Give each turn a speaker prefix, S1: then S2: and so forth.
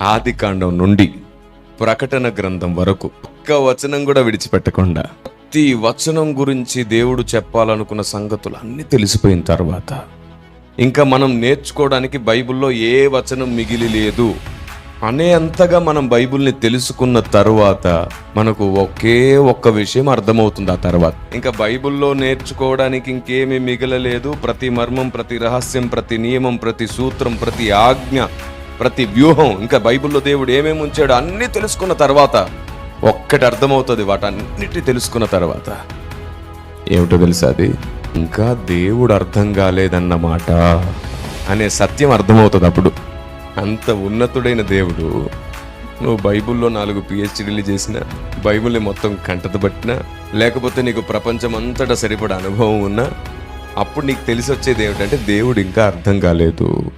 S1: ఆది కాండం నుండి ప్రకటన గ్రంథం వరకు ఒక్క వచనం కూడా విడిచిపెట్టకుండా ప్రతి వచనం గురించి దేవుడు చెప్పాలనుకున్న సంగతులు అన్నీ తెలిసిపోయిన తర్వాత ఇంకా మనం నేర్చుకోవడానికి బైబిల్లో ఏ వచనం మిగిలి లేదు అనే అంతగా మనం బైబిల్ని తెలుసుకున్న తర్వాత మనకు ఒకే ఒక్క విషయం అర్థమవుతుంది ఆ తర్వాత. ఇంకా బైబిల్లో నేర్చుకోవడానికి ఇంకేమీ మిగలలేదు. ప్రతి మర్మం ప్రతి రహస్యం ప్రతి నియమం ప్రతి సూత్రం ప్రతి ఆజ్ఞ ప్రతి వ్యూహం ఇంకా బైబిల్లో దేవుడు ఏమేమి ఉంచాడో అన్నీ తెలుసుకున్న తర్వాత ఒక్కటి అర్థమవుతుంది వాటన్నిటి తెలుసుకున్న తర్వాత. ఏమిటో తెలుసా అది? ఇంకా దేవుడు అర్థం కాలేదన్నమాట అనే సత్యం అర్థమవుతుంది అప్పుడు. అంత ఉన్నతుడైన దేవుడు నువ్వు బైబిల్లో నాలుగు పిహెచ్డీలు చేసిన బైబిల్ని మొత్తం కంటతబట్టినా లేకపోతే నీకు ప్రపంచం అంతటా సరిపడ అనుభవం ఉన్నా అప్పుడు నీకు తెలిసి వచ్చేది ఏమిటంటే దేవుడు ఇంకా అర్థం కాలేదు.